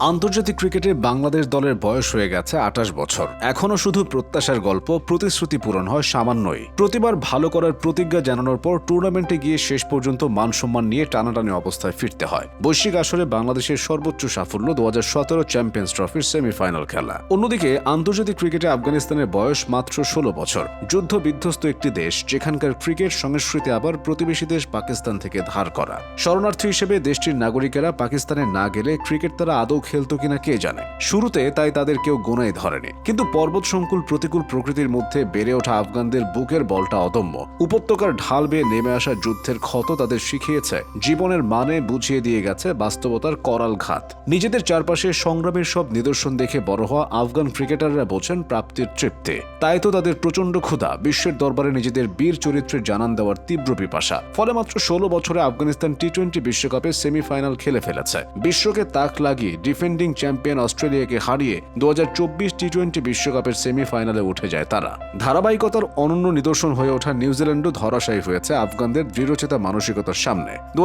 আন্তর্জাতিক ক্রিকেটে বাংলাদেশ দলের বয়স হয়ে গেছে আঠাশ বছর। এখনও শুধু প্রত্যাশার গল্প, প্রতিশ্রুতি পূরণ হয় সামান্যই। প্রতিবার ভালো করার প্রতিজ্ঞা জানানোর পর টুর্নামেন্টে গিয়ে শেষ পর্যন্ত মান সম্মান নিয়ে টানাটানি অবস্থায় ফিরতে হয়। বৈশ্বিক আসরে বাংলাদেশের সর্বোচ্চ সাফল্য দু হাজার সতেরো চ্যাম্পিয়ন্স ট্রফির সেমিফাইনাল খেলা। অন্যদিকে আন্তর্জাতিক ক্রিকেটে আফগানিস্তানের বয়স মাত্র ষোলো বছর। যুদ্ধ বিধ্বস্ত একটি দেশ, যেখানকার ক্রিকেট সংস্কৃতি আবার প্রতিবেশী দেশ পাকিস্তান থেকে ধার করা। শরণার্থী হিসেবে দেশটির নাগরিকেরা পাকিস্তানে না গেলে ক্রিকেট তারা আদৌ খেলতো কিনা কে জানে। শুরুতে তাই তাদের কেউ গোনাই ধরেনি। কিন্তু পর্বত সংকুল প্রতিকূল প্রকৃতির মধ্যে বেড়ে ওঠা আফগানদের বুকের বলটা অদম্য। উপত্যকার ঢাল বেয়ে নেমে আসা যুদ্ধের ক্ষত তাদের শিখিয়েছে। জীবনের মানে বুঝিয়ে দিয়ে গেছে বাস্তবতার করাল ঘাত। নিজেদের চারপাশে সংগ্রামের সব নিদর্শন দেখে বড় হওয়া আফগান ক্রিকেটাররা বোঝেন প্রাপ্তির তৃপ্তি। তাই তো তাদের প্রচণ্ড ক্ষুধা, বিশ্বের দরবারে নিজেদের বীর চরিত্রের জানান দেওয়ার তীব্র পিপাসা। ফলে মাত্র ষোলো বছরে আফগানিস্তান টি টোয়েন্টি বিশ্বকাপে সেমিফাইনাল খেলে ফেলেছে। বিশ্বকে তাক লাগিয়ে ডিফেন্ডিং চ্যাম্পিয়ন অস্ট্রেলিয়াকে হারিয়ে দু টি টোয়েন্টি বিশ্বকাপের সেমিফাইনালে উঠে যায় তারা। ধারাবাহিকতার অনন্য নিদর্শন হয়ে ওঠা নিউজিল্যান্ডও ধরাশায়ী হয়েছে আফগানদের দৃঢ়চেতা মানসিকতার সামনে। দু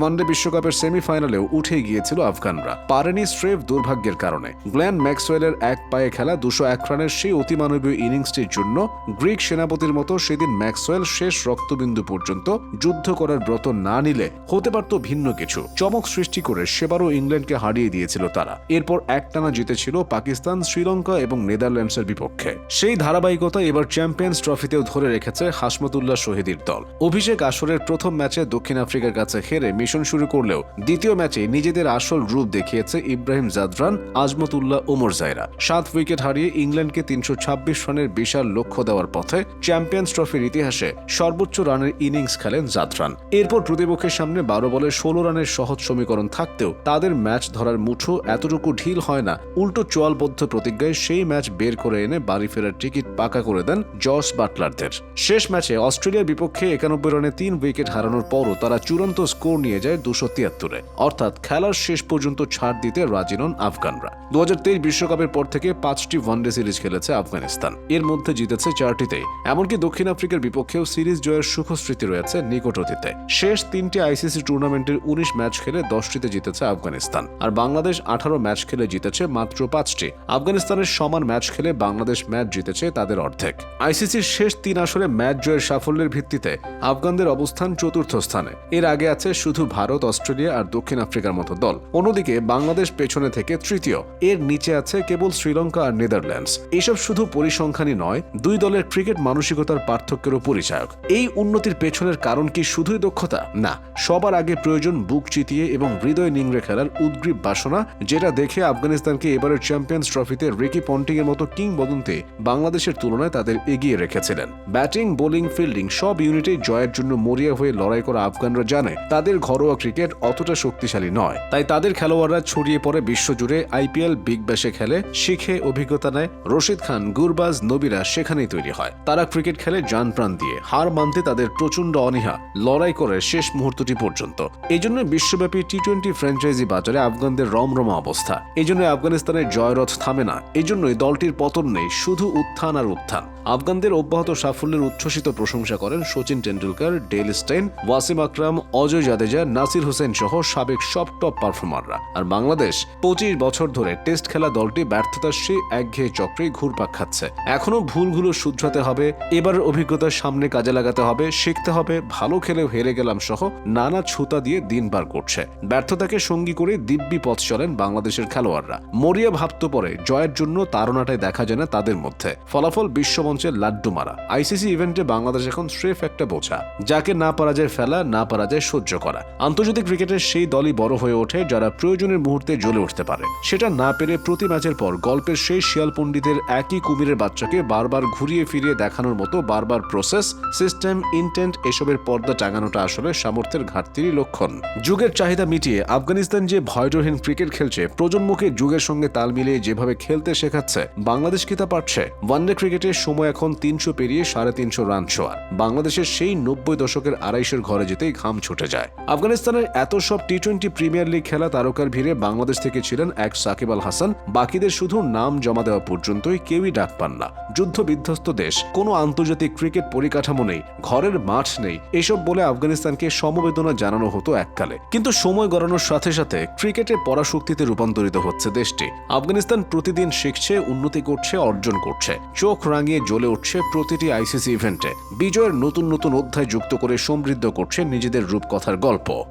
ওয়ানডে বিশ্বকাপের সেমিফাইনালেও উঠে গিয়েছিল আফগানরা। পারেনি স্ট্রেফ দুর্ভাগ্যের কারণে। গ্ল্যান ম্যাক্সওয়েলের এক পায়ে খেলা দুশো এক রানের সেই অতিমানবীয় ইনিংসটির জন্য গ্রিক সেনাপতির মতো সেদিন ম্যাক্সওয়েল শেষ রক্তবিন্দু পর্যন্ত যুদ্ধ করার ব্রত না নিলে হতে পারত ভিন্ন কিছু। চমক সৃষ্টি করে সেবারও ইংল্যান্ডকে হারিয়ে দিয়েছিল তারা। এরপর একটানা জিতেছিল পাকিস্তান, শ্রীলঙ্কা এবং নেদারল্যান্ডসের বিপক্ষে। সেই ধারাবাহিকতা এবার চ্যাম্পিয়ন্স ট্রফিতেও ধরে রেখেছে হাসমতুল্লাহ শহীদির দল। অভিষেক আসরের প্রথম ম্যাচে দক্ষিণ আফ্রিকার কাছে হেরে মিশন শুরু করলেও দ্বিতীয় ম্যাচে নিজেদের আসল রূপ দেখিয়েছে ইব্রাহিম জাদরান, আজমতুল্লাহ, ওমর জায়রা। সাত উইকেট হারিয়ে ইংল্যান্ডকে তিনশো ছাব্বিশ রানের বিশাল লক্ষ্য দেওয়ার পথে চ্যাম্পিয়ন্স ট্রফির ইতিহাসে সর্বোচ্চ রানের ইনিংস খেলেন জাদরান। এরপর প্রতিপক্ষের সামনে বারো বলে ষোলো রানের সহজ সমীকরণ থাকতেও তাদের ম্যাচ ধরার মুঠো এতটুকু ঢিল হয় না। উল্টো চোয়ালবদ্ধ প্রতিজ্ঞায় সেই ম্যাচ বের করে এনে বাড়ি ফেরার টিকিট পাকা করে দেন জস বাটলারদের। শেষ ম্যাচে অস্ট্রেলিয়ার বিপক্ষে একানব্বই রানে তিন উইকেট হারানোর পরও তারা চূড়ান্ত স্কোর নিয়ে যায় দুশো তিয়াত্তরে। অর্থাৎ খেলার শেষ পর্যন্ত ছাড় দিতে রাজি নন আফগানরা। দু বিশ্বকাপের পর থেকে পাঁচটি ওয়ানডে সিরিজ খেলেছে আফগানিস্তান। এর মধ্যে জিতেছে চারটিতেই এমনকি দক্ষিণ আফ্রিকার বিপক্ষেও সিরিজ জয়ের সুখস্মৃতি রয়েছে নিকট অতীতে। শেষ তিনটি আইসিসি টুর্নামেন্টের উনিশ ম্যাচ খেলে দশটিতে জিতেছে আফগানিস্তান। আর বাংলাদেশ আঠারো ম্যাচ খেলে জিতেছে মাত্র পাঁচটি। আফগানিস্তানের সমান ম্যাচ খেলে বাংলাদেশ ম্যাচ জিতেছে তাদের অর্ধেক। আইসিসির শেষ তিন আসরে ম্যাচ জয়ের সাফল্যের ভিত্তিতে আফগানদের অবস্থান চতুর্থ স্থানে। এর আগে আছে শুধু ভারত, অস্ট্রেলিয়া আর দক্ষিণ আফ্রিকার মতো দল। অন্যদিকে বাংলাদেশ পেছনে থেকে তৃতীয়। এর নিচে আছে কেবল শ্রীলঙ্কা আর নেদারল্যান্ডস। এসব শুধু পরিসংখ্যানই নয়, দুই দলের ক্রিকেট মানসিকতার পার্থক্যেরও পরিচায়ক। এই উন্নতির পেছনের কারণ কি শুধুই দক্ষতা? না, সবার আগে প্রয়োজন বুক চিতিয়ে এবং হৃদয় নিংড়ে খেলার উদ্গ্রীব বাসনা যেটা দেখে আফগানিস্তানকে এবারের চ্যাম্পিয়ন্স ট্রফিতে রিকি পন্টিং এর মতো কিংবদন্তি বাংলাদেশের তুলনায় তাদের এগিয়ে রেখেছিলেন। ব্যাটিং, বোলিং, ফিল্ডিং সব ইউনিটে জয়ের জন্য মরিয়া হয়ে লড়াই করা আফগানরা জানে, তাদের ঘরোয়া ক্রিকেট অতটা শক্তিশালী নয়। তাই তাদের খেলোয়াড়রা ছড়িয়ে পড়ে বিশ্বজুড়ে আইপিএল বিগ ব্যাশে খেলে, শিখে অভিজ্ঞতা নেয়। রশিদ খান, গুরবাজ, নবীরা সেখানেই তৈরি হয়। তারা ক্রিকেট খেলে যান প্রাণ দিয়ে, হার মানতে তাদের প্রচণ্ড অনীহা, লড়াই করে শেষ মুহূর্তটি পর্যন্ত। এই জন্য বিশ্বব্যাপী টি টোয়েন্টি ফ্র্যাঞ্চাইজি বাজারে আফগানদের রমরমা অবস্থা। এই আফগানিস্তানের জয়রথ থামে না। এই জন্যই দলটির পতন নেই, শুধু উত্থান আর উত্থান। আফগানদের অব্যাহত সাফল্যের উচ্ছ্বসিত প্রশংসা করেন সচিন টেন্ডুলকার ডেল স্টেইন, ওয়াসিম আকরাম, অজয় জাদেজা, নাসির হোসেন সহ সাবেক সব টপ পারফর্মাররা। আর বাংলাদেশ পঁচিশ বছর ধরে টেস্ট খেলা দলটি ব্যর্থতার সেই একঘেয়ে চক্রে ঘুরপাক খাচ্ছে। এখনও ভুলগুলো শুধরাতে হবে, এবারের অভিজ্ঞতার সামনে কাজে লাগাতে হবে, শিখতে হবে, ভালো খেলেও হেরে গেলাম সহ নানা ছুতা দিয়ে দিন পার করছে। ব্যর্থতাকে সঙ্গী করে দিব্যি পথ চলেন বাংলাদেশের খেলোয়াড়রা। মরিয়া ভাবতে পরে জয়ের জন্য তারণাটাই দেখা যায় না তাদের মধ্যে। ফলাফল বিশ্বমঞ্চে লাড্ডু মারা। আইসিসি ইভেন্টে বাংলাদেশ এখন স্রেফ একটা বোঝা। যাকে না পারা যায় ফেলা, না পারা যায় সহ্য করা। আন্তর্জাতিক ক্রিকেটের সেই দলই বড় হয়ে ওঠে, যারা প্রয়োজনের মুহূর্তে জ্বলে উঠতে পারে। সেটা না পেরে প্রতি ম্যাচের পর গল্পের সেই শিয়াল পণ্ডিতের একই কুমিরের বাচ্চাকে বারবার ঘুরিয়ে ফিরিয়ে দেখানোর মতো বারবার প্রসেস সিস্টেম ইন্টেন্ট এসবের পর্দা টাঙানোটা আসলে সামর্থ্যের ঘাটতিরই লক্ষণ। যুগের চাহিদা মিটিয়ে আফগানিস্তান যে ভয়ডরহীন ক্রিকেট খেলছে। প্রজন্মকে যুগের সঙ্গে তাল মিলিয়ে যেভাবে খেলতে শেখাচ্ছে বাংলাদেশ কি তা পারছে। ওয়ানডে ক্রিকেটের সময় এখন তিনশো পেরিয়ে সাড়ে তিনশো রান ছোঁয়ার। বাংলাদেশের সেই নব্বই দশকের আড়াইশের ঘরে যেতেই ঘাম ছুটে যায়। আফগানিস্তানের এত সব টি টোয়েন্টি প্রিমিয়ার লিগ খেলা তারকার ভিড়ে বাংলাদেশ থেকে ছিলেন এক সাকিব আল হাসান। বাকিদের শুধু নাম জমা দেওয়া পর্যন্তই কেউই ডাক পান না। যুদ্ধ বিধ্বস্ত দেশ, কোনো আন্তর্জাতিক ক্রিকেট পরিকাঠামো নেই, ঘরের মাঠ নেই। এসব বলে আফগানিস্তানকে সমবেদনা জানানো হতো এককালে। কিন্তু সময় গড়ানোর সাথে সাথে ক্রিকেটের পরাশক্তি শক্তিতে রূপান্তরিত হচ্ছে দেশটি। আফগানিস্তান প্রতিদিন শিখছে, উন্নতি করছে, অর্জন করছে। চোখ রাঙিয়ে জ্বলে উঠছে প্রতিটি আইসিসি ইভেন্টে। বিজয়ের নতুন নতুন অধ্যায় যুক্ত করে সমৃদ্ধ করছে নিজেদের রূপকথার গল্প।